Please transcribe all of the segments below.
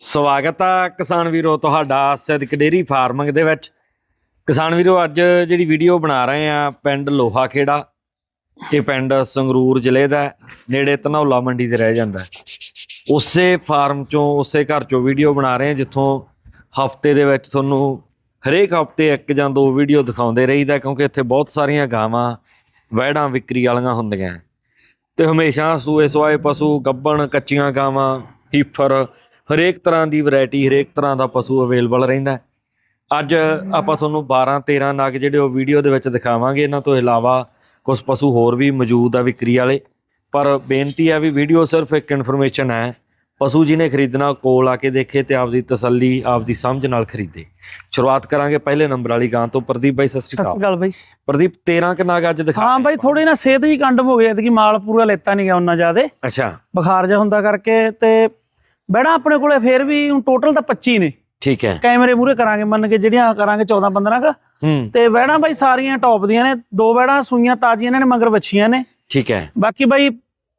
ਸਵਾਗਤ ਆ ਕਿਸਾਨ ਵੀਰੋ ਤੁਹਾਡਾ ਸਿੱਧਕ ਡੇਰੀ ਫਾਰਮਿੰਗ ਦੇ ਵਿੱਚ ਕਿਸਾਨ ਵੀਰੋ, ਅੱਜ ਜਿਹੜੀ ਵੀਡੀਓ ਬਣਾ ਰਹੇ ਆ, ਪਿੰਡ ਲੋਹਾ ਖੇੜਾ ਇਹ ਪਿੰਡ ਸੰਗਰੂਰ ਜ਼ਿਲ੍ਹੇ ਦਾ ਨੇੜੇ ਧਨੌਲਾ ਮੰਡੀ ਤੇ ਰਹਿ ਜਾਂਦਾ ਉਸੇ ਫਾਰਮ ਚੋਂ, ਉਸੇ ਘਰ ਚੋਂ ਵੀਡੀਓ ਬਣਾ ਰਹੇ ਆ, ਜਿੱਥੋਂ ਹਫ਼ਤੇ ਦੇ ਵਿੱਚ ਤੁਹਾਨੂੰ ਹਰੇਕ ਹਫ਼ਤੇ ਇੱਕ ਜਾਂ ਦੋ ਵੀਡੀਓ ਦਿਖਾਉਂਦੇ ਰਹੀਦਾ ਕਿਉਂਕਿ ਇੱਥੇ ਬਹੁਤ ਸਾਰੀਆਂ ਗਾਵਾਂ, ਵਹਿੜਾਂ ਵਿਕਰੀ ਵਾਲੀਆਂ ਹੁੰਦੀਆਂ ਹੈ। ਤੇ ਹਮੇਸ਼ਾ ਸੂਏ ਸਵਾਏ ਪਸ਼ੂ, ਗੱਬਣ, ਕੱਚੀਆਂ ਗਾਵਾਂ, ਹੀਫਰ ਹਰੇਕ ਤਰ੍ਹਾਂ ਦੀ ਵੈਰਾਈਟੀ ਹਰੇਕ ਤਰ੍ਹਾਂ ਦਾ ਪਸ਼ੂ ਅਵੇਲੇਬਲ ਰਹਿੰਦਾ। ਅੱਜ ਆਪਾਂ ਤੁਹਾਨੂੰ 12 13 ਨਗ ਜਿਹੜੇ ਉਹ ਵੀਡੀਓ ਦੇ ਵਿੱਚ ਦਿਖਾਵਾਂਗੇ। ਇਹਨਾਂ ਤੋਂ ਇਲਾਵਾ ਕੁਝ ਪਸ਼ੂ ਹੋਰ ਵੀ ਮੌਜੂਦ ਆ ਵਿਕਰੀ ਵਾਲੇ। ਪਰ ਬੇਨਤੀ ਹੈ ਵੀ ਵੀਡੀਓ ਸਿਰਫ ਇੱਕ ਇਨਫੋਰਮੇਸ਼ਨ ਹੈ। ਪਸ਼ੂ ਜਿਹਨੇ ਖਰੀਦਣਾ ਕੋਲ ਆ ਕੇ ਦੇਖੇ ਤੇ ਆਪਦੀ ਤਸੱਲੀ ਆਪਦੀ ਸਮਝ ਨਾਲ ਖਰੀਦੇ। ਸ਼ੁਰੂਆਤ ਕਰਾਂਗੇ ਪਹਿਲੇ ਨੰਬਰ ਵਾਲੀ ਗਾਂ ਤੋਂ। ਪ੍ਰਦੀਪ ਬਾਈ ਸਤਿ ਸ਼੍ਰੀ ਅਕਾਲ। ਗੱਲ ਬਾਈ। ਪ੍ਰਦੀਪ 13 ਕ ਨਗ ਅੱਜ ਦਿਖਾ ਹਾਂ ਬਾਈ ਥੋੜੀ ਨਾ ਸਿਹਤ ਹੀ ਕੰਡਮ ਹੋ ਗਈ। ਐਤਕੀ ਮਾਲ ਪੂਰਾ ਲੈਤਾ ਨਹੀਂ ਗਿਆ ਉਹਨਾਂ ਜ਼ਿਆਦੇ। ਅੱਛਾ। ਬੁਖਾਰ ਜਿਹਾ ਹੁੰਦਾ ਕਰਕੇ ਤੇ ਬੈੜਾ ਆਪਣੇ ਕੋਲੇ ਫੇਰ ਵੀ ਟੋਟਲ ਤਾਂ 25 ਨੇ। ਠੀਕ ਹੈ। ਕੈਮਰੇ ਮੂਰੇ ਕਰਾਂਗੇ ਮੰਨ ਕੇ ਜਿਹੜੀਆਂ ਕਰਾਂਗੇ 14 15 ਕ। ਹੂੰ। ਤੇ ਬੈੜਾ ਬਾਈ ਸਾਰੀਆਂ ਟੌਪ ਦੀਆਂ ਨੇ ਦੋ ਬੈੜਾ ਸੂਈਆਂ ਤਾਜ਼ੀਆਂ ਨੇ ਮਗਰ ਵੱਛੀਆਂ ਨੇ। ਠੀਕ ਹੈ। ਬਾਕੀ ਬਾਈ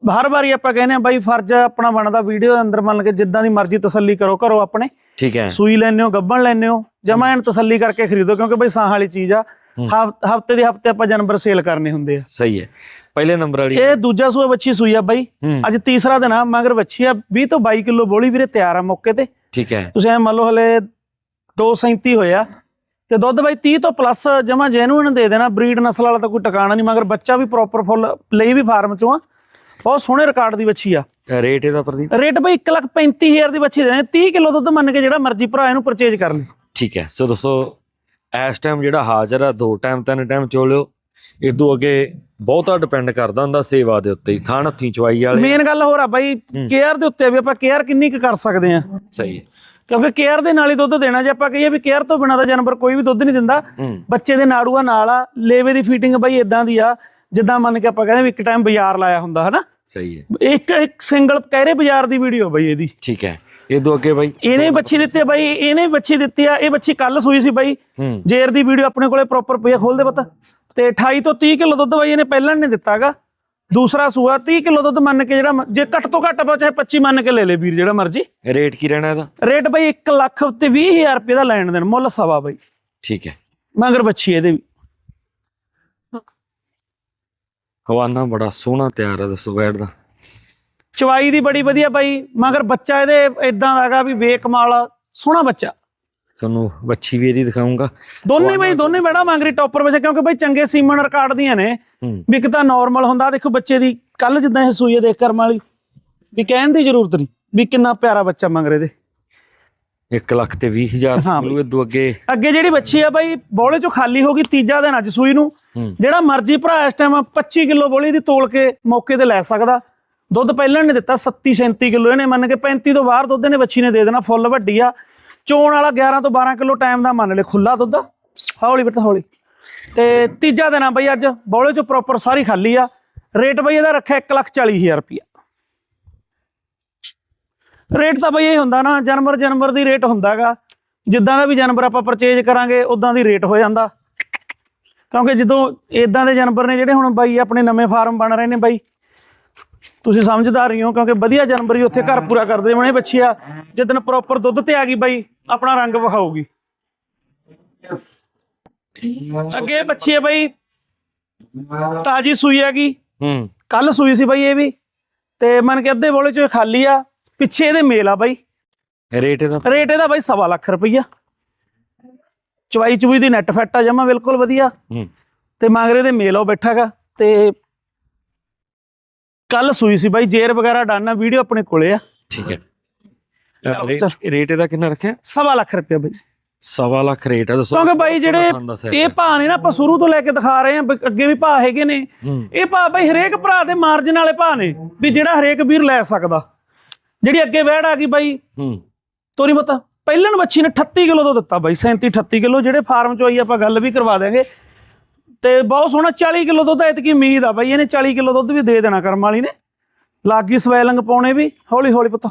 ਹਰ ਵਾਰੀ ਆਪਾਂ ਕਹਿੰਦੇ ਆ ਬਾਈ ਫਰਜ਼ ਆਪਣਾ ਬਣਦਾ ਵੀਡੀਓ ਅੰਦਰ ਮੰਨ ਕੇ ਜਿੱਦਾਂ ਦੀ ਮਰਜ਼ੀ ਤਸੱਲੀ ਕਰੋ ਕਰੋ ਆਪਣੇ। ਠੀਕ ਹੈ। ਸੂਈ ਲੈਣੇ ਹੋ ਗੱਬਣ ਲੈਣੇ ਹੋ ਜਮਾ ਐਨ ਤਸੱਲੀ ਕਰਕੇ ਖਰੀਦੋ ਕਿਉਂਕਿ ਬਾਈ ਸਾਹ ਵਾਲੀ ਚੀਜ਼ ਆ। ਹਫ਼ਤੇ ਦੇ ਹਫ਼ਤੇ ਆਪਾਂ ਜਾਨਵਰ ਸੇਲ ਕਰਨੇ ਹੁੰਦੇ ਆ। ਸਹੀ ਹੈ। ਪਹਿਲੇ ਨੰਬਰ ਵਾਲੀ ਇਹ ਦੂਜਾ ਸੂਆ ਵੱਛੀ ਸੂਈ ਆ ਬਾਈ। ਅੱਜ ਤੀਸਰਾ ਦਿਨ ਆ ਮਗਰ ਵੱਛੀ ਆ 20 ਤੋਂ 22 ਕਿਲੋ ਬੋਲੀ ਵੀਰੇ ਤਿਆਰ ਆ ਮੌਕੇ ਤੇ। ਠੀਕ ਹੈ। ਤੁਸੀਂ ਐ ਮੰਨ ਲਓ ਹਲੇ 237 ਹੋਇਆ ਤੇ ਦੁੱਧ ਬਾਈ 30 ਤੋਂ ਪਲੱਸ ਜਮਾ ਜੈਨੂਇਨ ਦੇ ਦੇਣਾ ਬਰੀਡ ਨਸਲ ਵਾਲਾ ਤਾਂ ਕੋਈ ਟਿਕਾਣਾ ਨਹੀਂ ਮਗਰ ਬੱਚਾ ਵੀ ਪ੍ਰੋਪਰ ਫੁੱਲ ਲਈ ਵੀ ਫਾਰਮ ਚੋਂ ਆ। ਬਹੁਤ ਸੋਹਣੇ ਰਿਕਾਰਡ ਦੀ ਵੱਛੀ ਆ। ਰੇਟ ਇਹਦਾ ਪ੍ਰਦੀਪ? ਰੇਟ ਬਾਈ 135000 ਦੀ ਵੱਛੀ ਦੇ 30 ਕਿਲੋ ਦੁੱਧ ਮੰਨ ਕੇ ਜਿਹੜਾ ਮਰਜ਼ੀ ਭਰਾ ਇਹਨੂੰ ਪਰਚੇਜ ਕਰ ਲੇ। ਠੀਕ ਹੈ। ਸੋ ਦੋਸਤੋ ਇਸ ਟਾਈਮ ਜਿਹੜਾ ਹਾਜ਼ਰ ਆ ਦੋ ਟਾਈਮ ਤਿੰਨ ਟਾਈਮ ਚੋਲਿਓ। ਇਦੋਂ ਅੱਗੇ ਬਹੁਤਾ ਡਿਪੈਂਡ ਕਰਦਾ ਹੁੰਦਾ ਸੇਵਾ ਦੇ ਉੱਤੇ ਹੀ ਥਾਣ ਹੱਥੀਂ ਚਵਾਈ ਵਾਲੇ। ਮੇਨ ਗੱਲ ਹੋਰ ਆ ਬਾਈ ਕੇਅਰ ਦੇ ਉੱਤੇ ਵੀ ਆਪਾਂ ਕੇਅਰ ਕਿੰਨੀ ਕੁ ਕਰ ਸਕਦੇ ਆ ਸਹੀ ਹੈ। ਕਿਉਂਕਿ ਕੇਅਰ ਦੇ ਨਾਲ ਹੀ ਦੁੱਧ ਦੇਣਾ ਜੇ ਆਪਾਂ ਕਹੀਏ ਵੀ ਕੇਅਰ ਤੋਂ ਬਿਨਾਂ ਤਾਂ ਜਾਨਵਰ ਕੋਈ ਵੀ ਦੁੱਧ ਨਹੀਂ ਦਿੰਦਾ। ਬੱਚੇ ਦੇ ਨਾੜੂਆ ਨਾਲ ਆ ਲੇਵੇ ਦੀ ਫੀਟਿੰਗ ਬਾਈ ਇਦਾਂ ਦੀ ਆ ਜਿੱਦਾਂ ਮੰਨ ਕੇ ਆਪਾਂ ਕਹਿੰਦੇ ਵੀ ਇੱਕ ਟਾਈਮ ਬਾਜ਼ਾਰ ਲਾਇਆ ਹੁੰਦਾ ਹਨਾ? ਸਹੀ ਹੈ। ਇੱਕ ਇੱਕ ਸਿੰਗਲ ਕਹਿਰੇ ਬਾਜ਼ਾਰ ਦੀ ਵੀਡੀਓ ਬਾਈ ਇਹਦੀ। ਠੀਕ ਹੈ। ਇਦੋਂ ਅੱਗੇ ਬਾਈ ਇਹਨੇ ਬੱਚੀ ਦਿੱਤੀ ਬਾਈ ਇਹਨੇ ਬੱਚੀ ਦਿੱਤੀ ਆ ਇਹ ਬੱਚੀ ਕੱਲ ਸੂਈ ਸੀ ਬਾਈ। ਜੇਰ ਦੀ ਵੀਡੀਓ ਆਪਣੇ ਕੋਲੇ ਪ੍ਰੋਪਰ ਪਈ ਖੋਲ ਦੇ ਪਤਾ। ਤੇ 28 ਤੋਂ 30 ਕਿਲੋ ਦੁੱਧ ਬਾਈ ਇਹਨੇ ਪਹਿਲਾਂ ਨੇ ਦਿੱਤਾਗਾ। ਦੂਸਰਾ ਸੂਆ 30 ਕਿਲੋ ਦੁੱਧ ਮੰਨ ਕੇ ਜਿਹੜਾ ਜੇ ਘੱਟ ਤੋਂ ਘੱਟ ਚਾਹੇ 25 ਮੰਨ ਕੇ ਲੈ ਲੇ ਵੀਰ ਜਿਹੜਾ ਮਰਜ਼ੀ। ਰੇਟ ਕੀ ਰਹਿਣਾ ਇਹਦਾ? ਰੇਟ ਬਾਈ 1 ਲੱਖ ਤੇ 20000 ਰੁਪਏ ਦਾ ਲੈਣ ਦੇਣ ਮੁੱਲ ਸਵਾ ਬਾਈ। ਠੀਕ ਹੈ। ਮਗਰ ਬੱਚੀ ਇਹਦੇ ਵੀ। ਹਵਾਨਾ ਬੜਾ ਸੋਹਣਾ ਤਿਆਰ ਹੈ ਦੱਸੋ ਬੈਠ ਦਾ। ਚਵਾਈ ਦੀ ਬੜੀ ਵਧੀਆ ਬਾਈ ਮਗਰ ਬੱਚਾ ਇਹਦੇ ਇਦਾਂ ਦਾਗਾ ਵੀ ਵੇਕਮਾਲ ਸੋਹਣਾ ਬੱਚਾ। ਤੁਹਾਨੂੰ ਵੱਛੀ ਵੀ ਇਹਦੀ ਦਿਖਾਉਂਗਾ। ਦੋਨੇ ਬਾਈ ਦੋਨੇ ਬੜਾ ਮੰਗਰੀ ਟੌਪਰ ਵਿੱਚ ਕਿਉਂਕਿ ਬਾਈ ਚੰਗੇ ਸੀਮਨ ਰਿਕਾਰਡ ਦੀਆਂ ਨੇ। ਵੀ ਇੱਕ ਤਾਂ ਨਾਰਮਲ ਹੁੰਦਾ ਦੇਖੋ ਬੱਚੇ ਦੀ ਕੱਲ ਜਿੱਦਾਂ ਇਹ ਦੇਖ ਕਰਮ ਵਾਲੀ ਵੀ ਕਹਿਣ ਦੀ ਜ਼ਰੂਰਤ ਨਹੀਂ ਵੀ ਕਿੰਨਾ ਪਿਆਰਾ ਬੱਚਾ ਮੰਗਰੇ ਦੇ 1 ਲੱਖ ਤੇ 20000 ਹਾਂ ਮਿਲੂ ਇਦੋਂ ਅੱਗੇ। ਅੱਗੇ ਜਿਹੜੀ ਬੱਚੀ ਆ ਬਾਈ ਬੋਲੇ ਚੋਂ ਖਾਲੀ ਹੋ ਗਈ ਤੀਜਾ ਦਿਨ ਅੱਜ ਸੂਈ ਨੂੰ। ਜਿਹੜਾ ਮਰਜ਼ੀ ਭਰਾ ਇਸ ਟਾਈਮ 25 ਕਿਲੋ ਬੋਲੀ ਦੀ ਤੋਲ ਕੇ ਮੌਕੇ ਤੇ ਲੈ ਸਕਦਾ। ਦੁੱਧ ਪਹਿਲਾਂ ਨੇ ਦਿੱਤਾ 37 37 ਕਿਲੋ ਇਹਨੇ ਮੰਨ ਕੇ 35 ਤੋਂ ਬਾਹਰ ਦੁੱਧ ਇਹਨੇ ਬੱਚੀ ਨੇ ਦੇ ਦੇਣਾ ਫੁੱਲ ਵੱਡੀ ਆ। ਚੋਣ ਵਾਲਾ 11 ਤੋਂ 12 ਕਿਲੋ ਟਾਈਮ ਦਾ ਮੰਨ ਲੈ ਖੁੱਲਾ ਦੁੱਧ। ਹੌਲੀ ਬੇਟਾ ਹੌਲੀ। ਤੇ ਤੀਜਾ ਦਿਨ ਆ ਬਈ ਅੱਜ, ਬੋਲੇ ਚੋਂ ਪ੍ਰੋਪਰ ਸਾਰੀ ਖਾਲੀ ਆ। ਰੇਟ ਬਈ ਇਹਦਾ ਰੱਖਿਆ 140000 ਰੁਪਇਆ। ਰੇਟ ਤਾਂ ਬਈ ਇਹ ਹੁੰਦਾ ਨਾ, ਜਾਨਵਰ ਜਾਨਵਰ ਦੀ ਰੇਟ ਹੁੰਦਾਗਾ ਜਿੱਦਾਂ ਦਾ ਵੀ ਜਾਨਵਰ ਆਪਾਂ ਪਰਚੇਜ ਕਰਾਂਗੇ ਉਦਾਂ ਦੀ ਰੇਟ ਹੋ ਜਾਂਦਾ। ਕਿਉਂਕਿ ਜਦੋਂ ਇਦਾਂ ਦੇ ਜਾਨਵਰ ਨੇ ਜਿਹੜੇ ਹੁਣ ਬਾਈ ਆਪਣੇ ਨਵੇਂ ਫਾਰਮ ਬਣ ਰਹੇ ਨੇ ਬਾਈ ਤੁਸੀਂ ਸਮਝਦਾਰ ਹੀ ਹੋ ਕਿਉਂਕਿ ਵਧੀਆ ਜਾਨਵਰ ਹੀ ਉੱਥੇ ਘਰ ਪੂਰਾ ਕਰਦੇ ਹੋਣੇ ਬੱਚਿਆ ਜਿੱਦਨ ਪ੍ਰੋਪਰ ਦੁੱਧ ਤੇ ਆ ਗਈ ਬਾਈ ਆਪਣਾ ਰੰਗ ਵਿਖਾਊਗੀ। ਅੱਗੇ ਬੱਚੀ ਬਾਈ ਤਾਜੀ ਸੂਈ ਹੈਗੀ। ਹੂੰ। ਕੱਲ ਸੂਈ ਸੀ ਬਾਈ ਇਹ ਵੀ। ਤੇ ਮਨ ਕੇ ਅੱਧੇ ਬੋਲੇ ਚ ਖਾਲੀ ਆ ਪਿੱਛੇ ਇਹਦੇ ਮੇਲ ਆ ਬਾਈ। ਰੇਟ ਇਹਦਾ? ਰੇਟ ਇਹਦਾ ਬਾਈ ਸਵਾ ਲੱਖ ਰੁਪਈਆ। ਚਵਾਈ ਚੁਈ ਦੀ ਨੈਟ ਫਿੱਟ ਆ ਜਮਾ ਬਿਲਕੁਲ ਵਧੀਆ। ਹੂੰ। ਤੇ ਮਾਂਗਰੇ ਦੇ ਮੇਲ ਉਹ ਬੈਠਾਗਾ ਤੇ ਕੱਲ ਸੂਈ ਸੀ ਬਾਈ ਜੇਰ ਵਗੈਰਾ ਡਨ ਵੀਡੀਓ ਆਪਣੇ ਕੋਲੇ ਆ। ਠੀਕ ਹੈ। ਚਲੋ, ਰੇਟ ਇਹਦਾ ਕਿੰਨਾ ਰੱਖਿਆ? ਸਵਾ ਲੱਖ ਰੁਪਈਆ ਬਾਈ। ਸਵਾ ਲੱਖ ਰੇਟ ਹੈ ਦੱਸੋ ਕਿਉਂਕਿ ਬਾਈ ਜਿਹੜੇ ਇਹ ਭਾਅ ਨੇ ਨਾ ਆਪਾਂ ਸ਼ੁਰੂ ਤੋਂ ਲੈ ਕੇ ਦਿਖਾ ਰਹੇ ਆ ਅੱਗੇ ਵੀ ਭਾਅ ਹੈਗੇ ਨੇ। ਇਹ ਭਾਅ ਬਾਈ ਹਰੇਕ ਭਰਾ ਦੇ ਮਾਰਜਨ ਵਾਲੇ ਭਾਅ ਨੇ ਵੀ ਜਿਹੜਾ ਹਰੇਕ ਵੀਰ ਲੈ ਸਕਦਾ। ਜਿਹੜੀ ਅੱਗੇ ਵਹਿੜ ਆ ਗਈ ਬਾਈ ਹੂੰ। ਤੋਰੀ ਮਤਾ ਪਹਿਲਣ ਬੱਚੀ ਨੇ 38 ਕਿਲੋ ਤੋਂ ਦਿੱਤਾ ਬਾਈ 37 38 ਕਿਲੋ। ਜਿਹੜੇ ਫਾਰਮ ਚੋਂ ਆਈ ਆਪਾਂ ਗੱਲ ਵੀ ਕਰਵਾ ਦੇਾਂਗੇ ਤੇ ਬਹੁਤ ਸੋਹਣਾ 40 ਕਿਲੋ ਦੁੱਧ ਐਤਕੀ ਉਮੀਦ ਆ ਬਾਈ ਇਹਨੇ 40 ਕਿਲੋ ਦੁੱਧ ਵੀ ਦੇ ਦੇਣਾ ਕਰਮ ਵਾਲੀ ਨੇ। ਲਾਗੀ ਸਵੈਲਿੰਗ ਪਾਉਣੇ ਵੀ ਹੌਲੀ ਹੌਲੀ ਪੁੱਤ।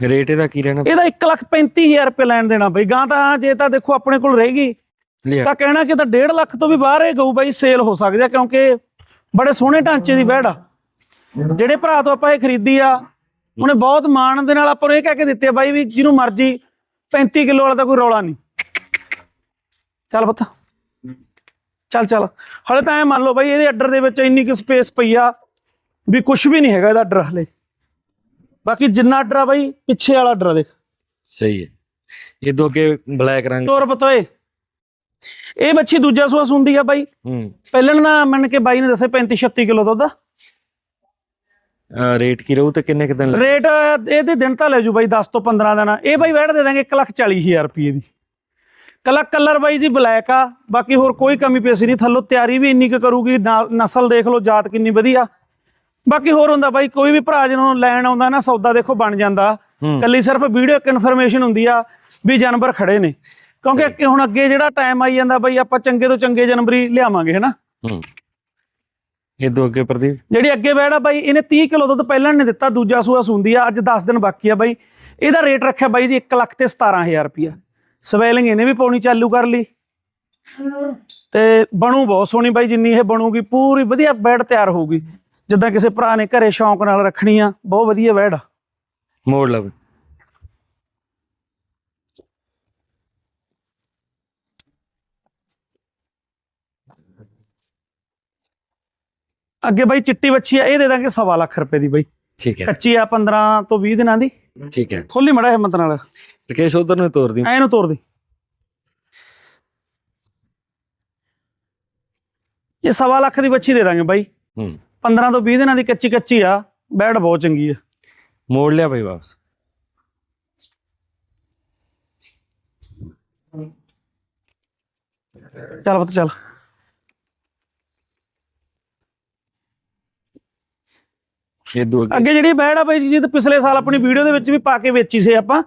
ਰੇਟ ਇਹਦਾ ਕੀ ਰਹਿਣਾ? ਇਹਦਾ 135000 ਰੁਪਏ ਲੈਣ ਦੇਣਾ ਬਾਈ ਗਾਂ ਤਾਂ ਜੇ ਤਾਂ ਦੇਖੋ ਆਪਣੇ ਕੋਲ ਰਹੇਗੀ ਤਾਂ ਕਹਿਣਾ ਕਿ ਤਾਂ 1.5 ਲੱਖ ਤੋਂ ਵੀ ਬਾਹਰ ਇਹ ਗਊ ਬਾਈ ਸੇਲ ਹੋ ਸਕਦੀ ਆ ਕਿਉਂਕਿ ਬੜੇ ਸੋਹਣੇ ਢਾਂਚੇ ਦੀ ਵਹਿੜ ਆ। ਜਿਹੜੇ ਭਰਾ ਤੋਂ ਆਪਾਂ ਇਹ ਖਰੀਦੀ ਆ ਉਹਨੇ ਬਹੁਤ ਮਾਣ ਦੇ ਨਾਲ ਆਪਾਂ ਨੂੰ ਇਹ ਕਹਿ ਕੇ ਦਿੱਤੇ ਬਾਈ ਵੀ ਜਿਹਨੂੰ ਮਰਜ਼ੀ 35 ਕਿਲੋ ਵਾਲਾ ਤਾਂ ਕੋਈ ਰੌਲਾ ਨਹੀਂ। ਚੱਲ ਪੁੱਤ। ਚੱਲ ਚੱਲ। ਹਲੇ ਤਾਂ ਐ ਮੰਨ ਲਓ ਬਾਈ ਇਹਦੇ ਅੱਡਰ ਦੇ ਵਿੱਚ ਇੰਨੀ ਕੁ ਸਪੇਸ ਪਈ ਆ ਵੀ ਕੁਝ ਵੀ ਨਹੀਂ ਹੈਗਾ ਇਹਦਾ ਅੱਡਰ ਹਲੇ। ਬਾਕੀ ਜਿੰਨਾ ਅੱਡਰ ਆ ਬਾਈ ਪਿੱਛੇ ਵਾਲਾ ਅੱਡਰ ਦੇਖ। ਸਹੀ ਹੈ। ਇਦੋਂ ਅੱਗੇ ਬਲੈਕ ਰੰਗ। ਤੋਰ ਪਤੋਏ ਇਹ ਬੱਚੀ ਦੂਜਾ ਸੂਆ ਸੁੰਦੀ ਆ ਬਾਈ। ਹੂੰ। ਪਹਿਲਾਂ ਨਾ ਮੰਨ ਕੇ ਬਾਈ ਨੇ ਦੱਸੇ 35 36 ਕਿਲੋ ਦੁੱਧ ਰੇਟ ਕੀ ਰਹੂ ਤੇ ਕਿੰਨੇ ਕੁ ਦਿਨ ਰੇਟ ਇਹਦੇ ਦਿਨ ਤਾਂ ਲੈ ਜੂ ਬਾਈ 10 ਤੋਂ 15 ਦਿਨ। ਇਹ ਬਾਈ ਵੈੜ ਦੇ ਦਾਂਗੇ 140000 ਰੁਪਏ ਦੀ। ਕਲਾ ਕਲਰ ਬਾਈ ਜੀ ਬਲੈਕ ਆ ਬਾਕੀ ਹੋਰ ਕੋਈ ਕਮੀ ਪੇਸੀ ਨਹੀਂ ਥੱਲੋਂ ਤਿਆਰੀ ਵੀ ਇੰਨੀ ਕੁ ਕਰੂਗੀ ਨਸਲ ਦੇਖ ਲਓ ਜਾਤ ਕਿੰਨੀ ਵਧੀਆ। ਬਾਕੀ ਹੋਰ ਹੁੰਦਾ ਬਾਈ ਕੋਈ ਵੀ ਭਰਾ ਜਿਹਨੂੰ ਲੈਣ ਆਉਂਦਾ ਨਾ ਸੌਦਾ ਦੇਖੋ ਬਣ ਜਾਂਦਾ। ਹੂੰ। ਕੱਲੀ ਸਿਰਫ ਵੀਡੀਓ ਇੱਕ ਇਨਫੋਰਮੇਸ਼ਨ ਹੁੰਦੀ ਆ ਵੀ ਜਾਨਵਰ ਖੜੇ ਨੇ। ਕਿਉਂਕਿ ਹੁਣ ਅੱਗੇ ਜਿਹੜਾ ਟਾਈਮ ਆਈ ਜਾਂਦਾ ਬਾਈ ਆਪਾਂ ਚੰਗੇ ਤੋਂ ਚੰਗੇ ਜਨਵਰੀ ਲਿਆਵਾਂਗੇ ਹਨਾ? ਹੂੰ। ਇਦੋਂ ਅੱਗੇ ਪ੍ਰਦੀਪ? ਜਿਹੜੀ ਅੱਗੇ ਬੈੜ ਬਾਈ ਇਹਨੇ 30 ਕਿਲੋ ਦੁੱਧ ਪਹਿਲਾਂ ਨੇ ਦਿੱਤਾ ਦੂਜਾ ਸੂਆ ਸੁੰਦੀ ਆ ਅੱਜ 10 ਦਿਨ ਬਾਕੀ ਆ ਬਾਈ। ਇਹਦਾ ਰੇਟ ਰੱਖਿਆ ਬਾਈ ਜੀ 1 ਲੱਖ ਤੇ 17000 ਰੁਪਿਆ ਸਵੈਲਿੰਗ ਇਹਨੇ ਵੀ ਪਾਉਣੀ ਚਾਲੂ ਕਰ ਲਈ। ਤੇ ਬਣੂ ਬਹੁਤ ਸੋਹਣੀ ਬਾਈ ਜਿੰਨੀ ਇਹ ਬਣੂਗੀ ਪੂਰੀ ਵਧੀਆ ਬੈੜ ਤਿਆਰ ਹੋਊਗੀ। ਜਿੱਦਾਂ ਕਿਸੇ ਭਰਾ ਨੇ ਘਰੇ ਸ਼ੌਂਕ ਨਾਲ ਰੱਖਣੀ ਆ ਬਹੁਤ ਵਧੀਆ ਬੈੜ ਆ। ਮੋੜ ਲਵੇ ਅੱਗੇ ਬਾਈ ਚਿੱਟੀ ਬੱਚੀ ਆ ਇਹ ਦੇ ਦਾਂਗੇ ਸਵਾ ਲੱਖ ਰੁਪਏ ਦੀ ਬਾਈ। ਠੀਕ ਹੈ। ਕੱਚੀ ਆ 15 ਤੋਂ 20 ਦਿਨਾਂ ਦੀ। ਠੀਕ ਹੈ। ਖੋਲੀ ਮੜਾ ਹਿੰਮਤ ਨਾਲ। ਰਕੇਸ਼ ਉਧਰ ਨੂੰ ਤੋਰ ਦੀ। ਐ ਨੂੰ ਤੋੜ ਦੇ। ਇਹ ਸਵਾ ਲੱਖ ਦੀ ਬੱਚੀ ਦੇ ਦਾਂਗੇ ਬਾਈ। ਹੂੰ। 15 ਤੋਂ 20 ਦਿਨਾਂ ਦੀ ਕੱਚੀ ਕੱਚੀ ਆ। ਬੈੜ ਬਹੁਤ ਚੰਗੀ ਆ। ਮੋੜ ਲਿਆ ਬਈ ਵਾਪਸ। ਚੱਲ ਪੁੱਤ ਚੱਲ। ਇਦੋਂ ਅੱਗੇ। ਅੱਗੇ ਜਿਹੜੀ ਬੈੜ ਆ ਬਾਈ ਜੀ ਤੇ ਪਿਛਲੇ ਸਾਲ ਆਪਣੀ ਵੀਡੀਓ ਦੇ ਵਿੱਚ ਵੀ ਪਾ ਕੇ ਵੇਚੀ ਸੀ ਆਪਾਂ।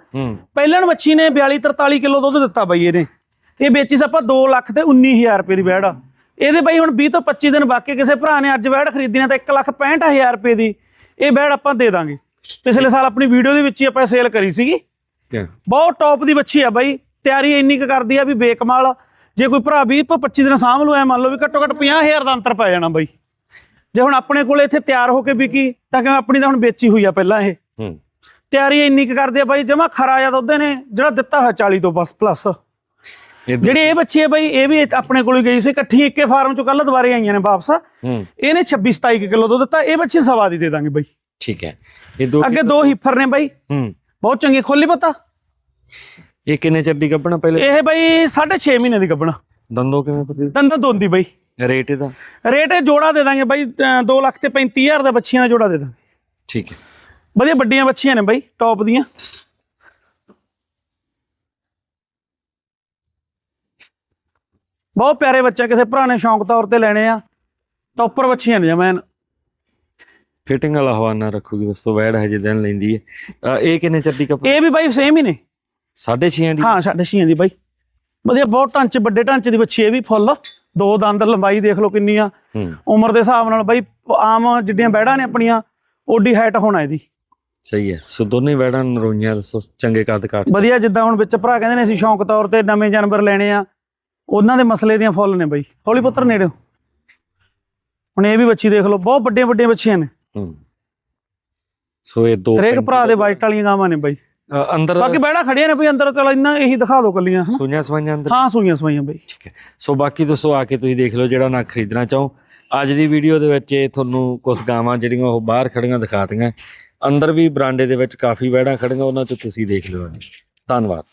ਪਹਿਲਣ ਬੱਚੀ ਨੇ 42 43 ਕਿਲੋ ਦੁੱਧ ਦਿੱਤਾ ਬਾਈ ਇਹਨੇ। ਇਹ ਵੇਚੀ ਸੀ ਆਪਾਂ 2 ਲੱਖ ਤੇ 19000 ਰੁਪਏ ਦੀ ਬੈੜ ਆ। ਇਹਦੇ ਬਾਈ ਹੁਣ 20 ਤੋਂ 25 ਦਿਨ ਬਾਕੀ ਕਿਸੇ ਭਰਾ ਨੇ ਅੱਜ ਬੈੜ ਖਰੀਦਣੀ ਆ ਤਾਂ 1 ਲੱਖ 65000 ਰੁਪਏ ਦੀ ਇਹ ਬੈੜ ਆਪਾਂ ਦੇ ਦਾਂਗੇ। ਪਿਛਲੇ ਸਾਲ ਆਪਣੀ ਵੀਡੀਓ ਦੇ ਵਿੱਚ ਹੀ ਆਪਾਂ ਸੇਲ ਕਰੀ ਸੀਗੀ। ਬਹੁਤ ਟੌਪ ਦੀ ਬੱਚੀ ਆ ਬਾਈ। ਤਿਆਰੀ ਇੰਨੀ ਕੁ ਕਰਦੀ ਆ ਵੀ ਬੇਕਮਾਲ। ਜੇ ਕੋਈ ਭਰਾ 20 ਤੋਂ 25 ਦਿਨ ਸਾਂਭ ਲੂ ਐ ਮੰਨ ਲਓ ਵੀ ਘੱਟੋ ਘੱਟ 50000 ਦਾ ਅੰਤਰ ਪੈ ਜਾਣਾ ਬਾਈ। ਜੇ ਹੁਣ ਆਪਣੇ ਕੋਲੇ ਇੱਥੇ ਤਿਆਰ ਹੋ ਕੇ ਵਿਕੀ ਤਾਂ ਕਿ ਆਪਣੀ ਤਾਂ ਹੁਣ ਵੇਚੀ ਹੋਈ ਆ ਪਹਿਲਾਂ ਇਹ? ਹੂੰ। ਤਿਆਰੀ ਇੰਨੀ ਕੁ ਕਰਦੇ ਆ ਬਾਈ ਜਮਾ ਖਰਾ ਜਾਂ ਦੁੱਧ ਨੇ ਜਿਹੜਾ ਦਿੱਤਾ ਹੋਇਆ 40 ਤੋਂ ਬਸ ਪਲੱਸ ਜਿਹੜੀ ਇਹ ਬੱਚੀ ਹੈ ਬਾਈ ਇਹ ਵੀ ਆਪਣੇ ਕੋਲ ਗਈ ਸੀ ਇਕੱਠੀ ਇੱਕੇ ਫਾਰਮ ਚੋਂ ਕੱਲ ਦੁਬਾਰੇ ਆਈਆਂ ਨੇ ਵਾਪਸ। ਹੂੰ। ਇਹਨੇ 26 27 ਕਿਲੋ ਦੁੱਧ ਦਿੱਤਾ ਇਹ ਬੱਚੀ ਸਵਾ ਦੀ ਦੇ ਦਾਂਗੇ ਬਾਈ। ਠੀਕ ਹੈ। ਇਦੋਂ ਅੱਗੇ ਦੋ ਹੀਫਰ ਨੇ ਬਾਈ। ਹੂੰ। ਬਹੁਤ ਚੰਗੀ ਖੋਲੀ ਪਤਾ। ਇਹ ਕਿੰਨੇ ਚਿਰ ਦੀ ਕੱਪਣਾ ਪਹਿਲੇ? ਇਹ ਬਾਈ 6.5 ਮਹੀਨੇ ਦੀ ਗੱਬਣਾ ਦੰਦੋ ਕਿਵੇਂ ਪ੍ਰਦੀਪ ਦੰਦ ਦੋਂਦੀ ਬਾਈ। ਰੇਟ ਇਹਦਾ? ਰੇਟ ਇਹ ਜੋੜਾ ਦੇ ਦਾਂਗੇ ਬਾਈ 2 ਲੱਖ ਤੇ 35000 ਦਾ ਬੱਚੀਆਂ ਦਾ ਜੋੜਾ ਦੇ ਦਾਂਗੇ। ਠੀਕ ਹੈ। ਵਧੀਆ ਵੱਡੀਆਂ ਬੱਚੀਆਂ ਨੇ ਬਾਈ ਟੌਪ ਦੀਆਂ। ਬਹੁਤ ਪਿਆਰੇ ਬੱਚੇ ਕਿਸੇ ਭਰਾ ਨੇ ਸ਼ੌਂਕ ਤੌਰ ਤੇ ਲੈਣੇ ਆ। ਟੌਪਰ ਬੱਚੀਆਂ ਨੇ ਜਮੈਨ ਫਿਟਿੰਗ ਵਾਲਾ ਹਵਾਨਾ ਰੱਖੂਗੀ ਦੋਸਤੋ ਵੈੜ ਹਜੇ ਦਿਨ ਲੈਂਦੀ ਹੈ। ਇਹ ਕਿੰਨੇ ਦੀ ਕੱਪੜਾ? ਇਹ ਵੀ ਬਾਈ ਸੇਮ ਹੀ ਨੇ। 6.5 ਦੀ? ਹਾਂ ਸਾਡੇ ਛੀਆਂ ਦੀ ਬਾਈ। ਵਧੀਆ ਬਹੁਤ ਢਾਂਚੇ ਵੱਡੇ ਢਾਂਚੇ ਦੀ ਬੱਚੀ ਇਹ ਵੀ ਫੁੱਲ। ਦੋ ਦੰਦ ਲੰਬਾਈ ਦੇਖ ਲਓ ਕਿੰਨੀ ਆ ਉਮਰ ਦੇ ਹਿਸਾਬ ਨਾਲ ਬਾਈ ਆਮ ਜਿੱਡੀਆਂ ਬੈੜਾਂ ਨੇ ਆਪਣੀਆਂ ਓਡੀ ਹਾਈਟ ਹੋਣਾ ਇਹਦੀ। ਸਹੀ ਹੈ। ਸੋ ਦੋਨੇ ਵੈੜਾਂ ਨਰੋਈਆਂ ਦੱਸੋ ਚੰਗੇ ਕੱਦ ਕਾਠ ਵਧੀਆ ਜਿੱਦਾਂ ਹੁਣ ਵਿੱਚ ਭਰਾ ਕਹਿੰਦੇ ਨੇ ਅਸੀਂ ਸ਼ੌਂਕ ਤੌਰ ਤੇ ਨਵੇਂ ਜਾਨਵਰ ਲੈਣੇ ਆ। ਉਹਨਾਂ ਦੇ ਮਸਲੇ ਦੀਆਂ ਫੁੱਲ ਨੇ ਬਾਈ। ਹੌਲੀ ਪੁੱਤਰ ਨੇੜੇ ਹੁਣ ਇਹ ਵੀ ਬੱਚੀ ਦੇਖ ਲਓ ਬਹੁਤ ਵੱਡੀਆਂ ਵੱਡੀਆਂ ਬੱਚੀਆਂ ਨੇ। ਹੂੰ। ਸੋ ਇਹ ਦੋ ਹਰੇਕ ਭਰਾ ਦੇ ਵਾਈਟ ਵਾਲੀਆਂ ਗਾਵਾਂ ਨੇ ਬਾਈ। ਅੰਦਰ ਬਾਕੀ ਬੈੜਾ ਖੜੀਆਂ ਨੇ ਬਈ ਅੰਦਰ ਚਲ ਇੰਨਾ ਇਹੀ ਦਿਖਾ ਦਿਓ ਕੱਲੀਆਂ ਹਨਾ? ਸੁਈਆਂ ਸਵਾਈਆਂ ਅੰਦਰ? ਹਾਂ ਸੂਈਆਂ ਸਵਾਈਆਂ ਬਾਈ। ਠੀਕ ਹੈ। ਸੋ ਬਾਕੀ ਦੋਸਤੋ ਆ ਕੇ ਤੁਸੀਂ ਦੇਖ ਲਓ ਜਿਹੜਾ ਨਾ ਖਰੀਦਣਾ ਚਾਹੋ। ਅੱਜ ਦੀ ਵੀਡੀਓ ਦੇ ਵਿੱਚ ਇਹ ਤੁਹਾਨੂੰ ਕੁਝ ਗਾਵਾਂ ਜਿਹੜੀਆਂ ਉਹ ਬਾਹਰ ਖੜੀਆਂ ਦਿਖਾਤੀਆਂ। ਅੰਦਰ ਵੀ ਬਰਾਂਡੇ ਦੇ ਵਿੱਚ ਕਾਫੀ ਵੈੜਾਂ ਖੜੀਆਂ ਉਹਨਾਂ ਚੋਂ ਤੁਸੀਂ ਦੇਖ ਲਿਓ ਧੰਨਵਾਦ।